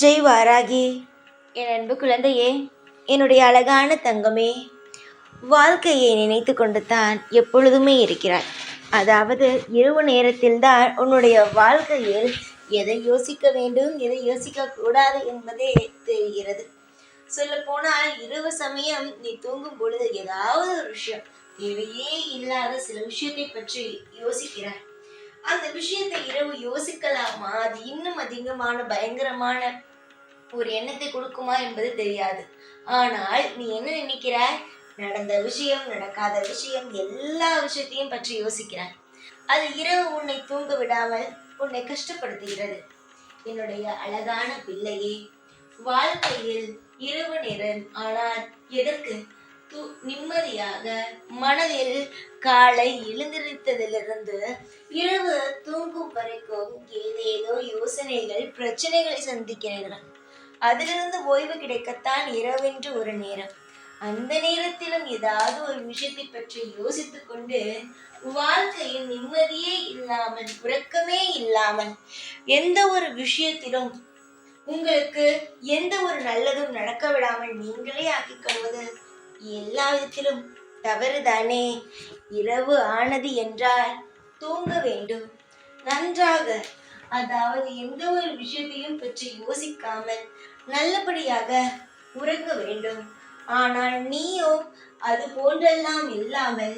ஜெய் வாராகி என் அன்பு குழந்தையே என்னுடைய அழகான தங்கமே வாழ்க்கையை நினைத்து கொண்டு தான் எப்பொழுதுமே இருக்கிறாய். அதாவது இரவு நேரத்தில்தான் உன்னுடைய வாழ்க்கையில் எதை யோசிக்க வேண்டும் எதை யோசிக்க கூடாது என்பதே தெரிகிறது. சொல்ல போனால் இரவு சமயம் நீ தூங்கும் பொழுது ஏதாவது ஒரு விஷயம் தேவையே இல்லாத சில விஷயத்தை பற்றி யோசிக்கிறாய். அந்த விஷயத்தை இரவு யோசிக்கலாமா. அது இன்னும் அதிகமான பயங்கரமான ஒரு எண்ணத்தை கொடுக்குமா என்பது தெரியாது. ஆனால் நீ என்ன நினைக்கிறாய்? நடந்த விஷயம் நடக்காத விஷயம் எல்லா விஷயத்தையும் பற்றி யோசிக்கிறாய். அது இரவு உன்னை தூங்க விடாமல் உன்னை கஷ்டப்படுத்துகிறது. என்னுடைய அழகான பிள்ளையே வாழ்க்கையில் இரவு நேரம் ஆனால் எதற்கு? து நிம்மதியாக மனதில் காலை எழுந்திருத்ததிலிருந்து இரவு தூங்கும் வரைக்கும் ஏதேதோ யோசனைகள் பிரச்சனைகளை சந்திக்கிறீர்கள். அதிலிருந்து ஓய்வு கிடைக்கத்தான் இரவென்று ஒரு நேரம். அந்த நேரத்திலும் ஏதாவது ஒரு விஷயத்தை பற்றி யோசித்துக் கொண்டு வாழ்க்கையில் நிம்மதியே இல்லாமல் உறக்கமே இல்லாமல் எந்த ஒரு விஷயத்திலும் உங்களுக்கு எந்த ஒரு நல்லதும் நடக்க விடாமல் நீங்களே ஆக்கிக் கொள்வது எல்லா விதத்திலும் தவறுதானே? இரவு ஆனது என்றால் தூங்க வேண்டும். நன்றாக அதாவது எந்த ஒரு விஷயத்தையும் பற்றி யோசிக்காமல் நல்லபடியாக உறங்க வேண்டும். ஆனால் நீயோ அது போன்றெல்லாம் இல்லாமல்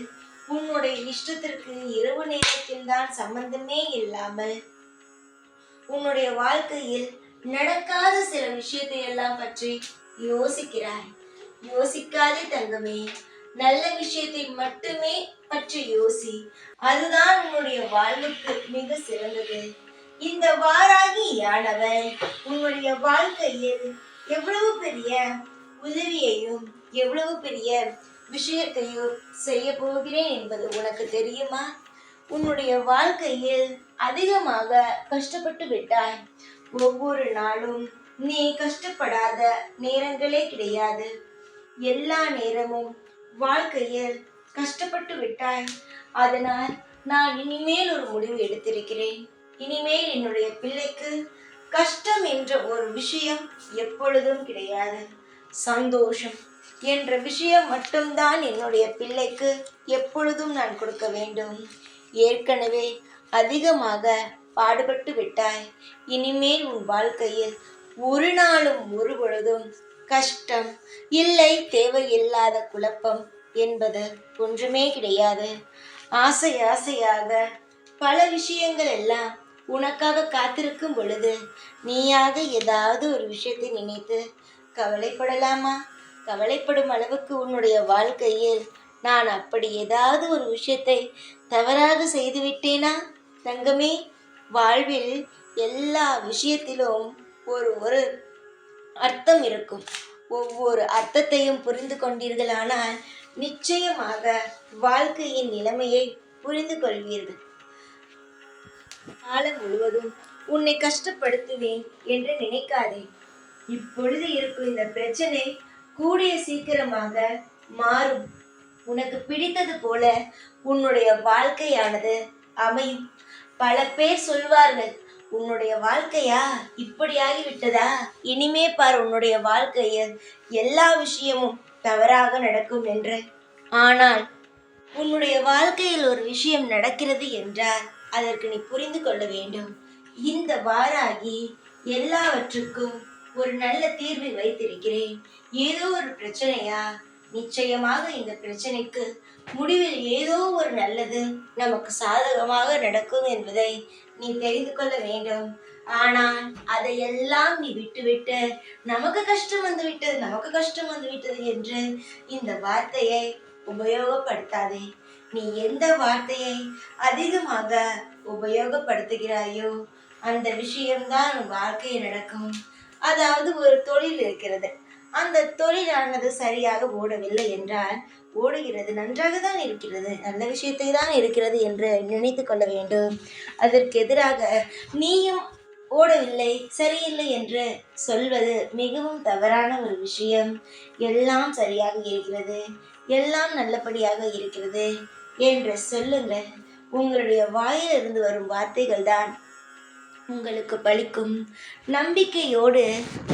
உன்னுடைய இஷ்டத்திற்கு இரவு நேரத்தில் தான் சம்பந்தமே இல்லாமல் உன்னுடைய வாழ்க்கையில் நடக்காத சில விஷயத்தை எல்லாம் பற்றி யோசிக்கிறாய். யோசிக்காதே தங்கமே. நல்ல விஷயத்தை மட்டுமே பற்றி யோசி. அதுதான் உன்னுடைய வாழ்வுக்கு மிக சிறந்தது. இந்த வாராகி யானவன் உன்னுடைய வாழ்க்கையில் எவ்வளவு பெரிய உதவியையும் எவ்வளவு பெரிய விஷயத்தையும் செய்ய போகிறேன் என்பது உனக்கு தெரியுமா? உன்னுடைய வாழ்க்கையில் அதிகமாக கஷ்டப்பட்டு விட்டாய். ஒவ்வொரு நாளும் நீ கஷ்டப்படாத நேரங்களே கிடையாது. எல்லா நேரமும் வாழ்க்கையில் கஷ்டப்பட்டு விட்டாய். அதனால் நான் இனிமேல் ஒரு முடிவு எடுத்திருக்கிறேன். இனிமேல் என்னுடைய பிள்ளைக்கு கஷ்டம் என்ற ஒரு விஷயம் எப்பொழுதும் கிடையாது. சந்தோஷம் என்ற விஷயம் மட்டும்தான் என்னுடைய பிள்ளைக்கு எப்பொழுதும் நான் கொடுக்க வேண்டும். ஏற்கனவே அதிகமாக பாடுபட்டு விட்டாய். இனிமேல் உன் வாழ்க்கையில் ஒரு நாளும் ஒரு பொழுதும் கஷ்டம் இல்லை தேவையில்லாத குழப்பம் என்பது ஒன்றுமே கிடையாது. ஆசை ஆசையாக பல விஷயங்கள் எல்லாம் உனக்காக காத்திருக்கும் பொழுது நீயாக ஏதாவது ஒரு விஷயத்தை நினைத்து கவலைப்படலாமா? கவலைப்படும் அளவுக்கு உன்னுடைய வாழ்க்கையில் நான் அப்படி ஏதாவது ஒரு விஷயத்தை தவறாக செய்துவிட்டேனா? தங்கமே வாழ்வில் எல்லா விஷயத்திலும் ஒரு ஒரு அர்த்தம் இருக்கும். ஒவ்வொரு அர்த்தத்தையும் புரிந்து கொண்டீர்களானால் நிச்சயமாக வாழ்க்கையின் நிலைமையை புரிந்து கொள்வீர்கள். காலம் முழுவதும் உன்னை கஷ்டப்படுத்துவேன் என்று நினைக்காதே. இப்பொழுது இருக்கும் இந்த பிரச்சனை கூடிய சீக்கிரமாக மாறும். உனக்கு பிடித்தது போல உன்னுடைய வாழ்க்கையானது அமையும். பல பேர் சொல்வார்கள் உன்னுடைய வாழ்க்கையா? இப்படியாகி விட்டதா இனிமே பார் உன்னுடைய வாழ்க்கையில் எல்லா விஷயமும் தவறாக நடக்கும் என்று. ஆனால் உன்னுடைய வாழ்க்கையில் ஒரு விஷயம் நடக்கிறது என்றால் அதற்கு நீ புரிந்து கொள்ள வேண்டும். இந்த வாராகி எல்லாவற்றுக்கும் ஒரு நல்ல தீர்வை வைத்திருக்கிறேன். ஏதோ ஒரு பிரச்சனையா? நிச்சயமாக இந்த பிரச்சனைக்கு முடிவில் ஏதோ ஒரு நல்லது நமக்கு சாதகமாக நடக்கும் என்பதை நீ தெரிந்து கொள்ள வேண்டும். ஆனால் அதையெல்லாம் நீ விட்டுவிட்டு நமக்கு கஷ்டம் வந்து விட்டது நமக்கு கஷ்டம் வந்து விட்டது என்று இந்த வார்த்தையை உபயோகப்படுத்தாதே. நீ எந்த வார்த்தையை அதிகமாக உபயோகப்படுத்துகிறாயோ அந்த விஷயம்தான் உன் வாழ்க்கையில் நடக்கும். அதாவது ஒரு தொழில் இருக்கிறது. அந்த தொழிலானது சரியாக ஓடவில்லை என்றால் ஓடுகிறது நன்றாக தான் இருக்கிறது நல்ல விஷயத்தை தான் இருக்கிறது என்று நினைத்து கொள்ள வேண்டும். அதற்கு எதிராக நீயும் ஓடவில்லை சரியில்லை என்று சொல்வது மிகவும் தவறான ஒரு விஷயம். எல்லாம் சரியாக இருக்கிறது எல்லாம் நல்லபடியாக இருக்கிறது. என்று சொல்லுங்கள் உங்களுடைய வாயிலிருந்து வரும் வார்த்தைகள் தான் உங்களுக்கு பலிக்கும். நம்பிக்கையோடு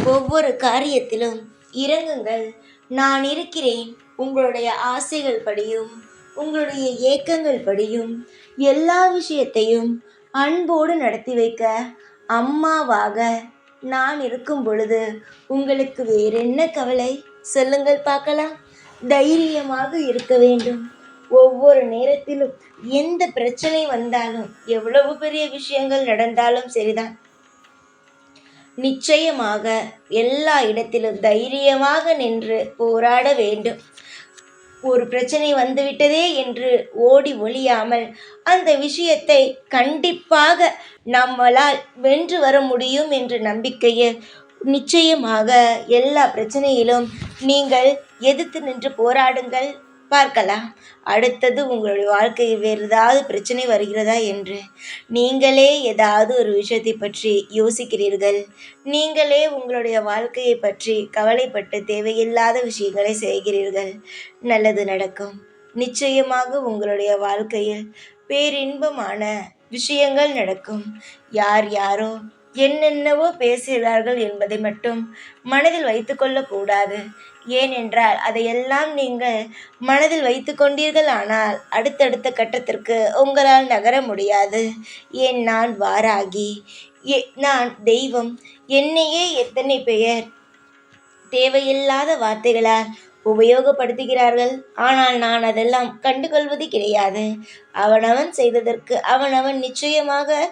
ஒவ்வொரு காரியத்திலும் இறங்குங்கள். நான் இருக்கிறேன். உங்களுடைய ஆசைகள் படியும். உங்களுடைய ஏக்கங்கள் படியும். எல்லா விஷயத்தையும் அன்போடு நடத்தி வைக்க அம்மாவாக நான் இருக்கும் பொழுது உங்களுக்கு வேறென்ன கவலை? சொல்லுங்கள் பார்க்கலாம். தைரியமாக இருக்க வேண்டும். ஒவ்வொரு நேரத்திலும் எந்த பிரச்சனை வந்தாலும் எவ்வளவு பெரிய விஷயங்கள் நடந்தாலும் சரிதான். நிச்சயமாக எல்லா இடத்திலும் தைரியமாக நின்று போராட வேண்டும். ஒரு பிரச்சனை வந்துவிட்டதே என்று ஓடி ஒழியாமல் அந்த விஷயத்தை கண்டிப்பாக நம்மளால் வென்று வர முடியும் என்ற நம்பிக்கையில் நிச்சயமாக எல்லா பிரச்சனையிலும் நீங்கள் எதிர்த்து நின்று போராடுங்கள். பார்க்கலாம். அடுத்தது உங்களுடைய வாழ்க்கையில் வேறு ஏதாவது பிரச்சனை வருகிறதா என்று. நீங்களே ஏதாவது ஒரு விஷயத்தை பற்றி யோசிக்கிறீர்கள். நீங்களே உங்களுடைய வாழ்க்கையை பற்றி கவலைப்பட்டு தேவையில்லாத விஷயங்களை செய்கிறீர்கள். நல்லது நடக்கும். நிச்சயமாக உங்களுடைய வாழ்க்கையில் பேரின்பமான விஷயங்கள் நடக்கும். யார் யாரோ என்னென்னவோ பேசுகிறார்கள் என்பதை மட்டும் மனதில் வைத்து கொள்ளக்கூடாது ஏனென்றால் அதையெல்லாம் நீங்கள் மனதில் வைத்து கொண்டீர்கள். ஆனால் அடுத்தடுத்த கட்டத்திற்கு உங்களால் நகர முடியாது. ஏன் நான் வாராகி? ஏ நான் தெய்வம். என்னையே எத்தனை பெயர்? தேவையில்லாத வார்த்தைகளால் உபயோகப்படுத்துகிறார்கள். ஆனால் நான் அதெல்லாம் கண்டுகொள்வது கிடையாது. அவனவன் செய்ததற்கு அவனவன் நிச்சயமாக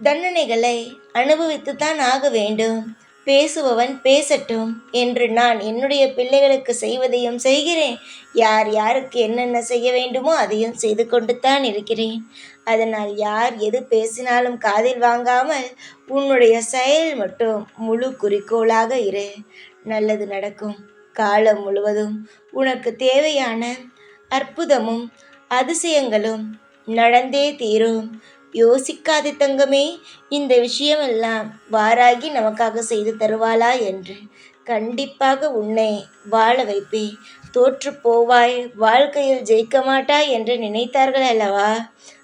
தண்டனைகளை அனுபவித்துத்தான் ஆக வேண்டும். பேசுபவன் பேசட்டும் என்று நான் என்னுடைய பிள்ளைகளுக்கு செய்வதையும் செய்கிறேன். யார் யாருக்கு என்னென்ன செய்ய வேண்டுமோ அதையும் செய்து கொண்டு தான் இருக்கிறேன். அதனால் யார் எது பேசினாலும் காதில் வாங்காமல் உன்னுடைய செயல் மட்டும் முழு குறிக்கோளாக இரு. நல்லது நடக்கும். காலம் முழுவதும் உனக்கு தேவையான அற்புதமும் அதிசயங்களும் நடந்தே தீரும். யோசிக்காதே தங்கமே இந்த விஷயமெல்லாம் வாராகி நமக்காக செய்து தருவாளா என்று கண்டிப்பாக உன்னை வாழ வைப்பேன் தோற்று போவாய் வாழ்க்கையில் ஜெயிக்க மாட்டாய் என்று நினைத்தார்கள் அல்லவா?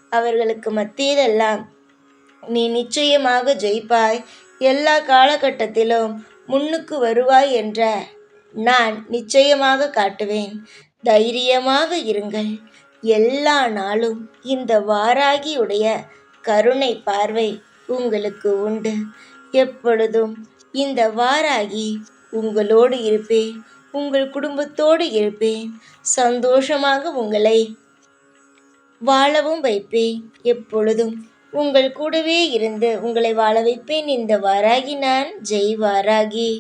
அவர்களுக்கு மத்தியிலெல்லாம் நீ நிச்சயமாக ஜெயிப்பாய். எல்லா காலகட்டத்திலும் முன்னுக்கு வருவாய் என்ற நான் நிச்சயமாக காட்டுவேன். தைரியமாக இருங்கள். எல்லா நாளும் இந்த வாராகியுடைய கருணை பார்வை உங்களுக்கு உண்டு. எப்பொழுதும் இந்த வாராகி உங்களோடு இருப்பேன் உங்கள் குடும்பத்தோடு இருப்பேன் சந்தோஷமாக உங்களை வாழவும் வைப்பேன். எப்பொழுதும் உங்கள் கூடவே இருந்து உங்களை வாழ வைப்பேன். இந்த வாராகி நான் ஜெய் வாராகி.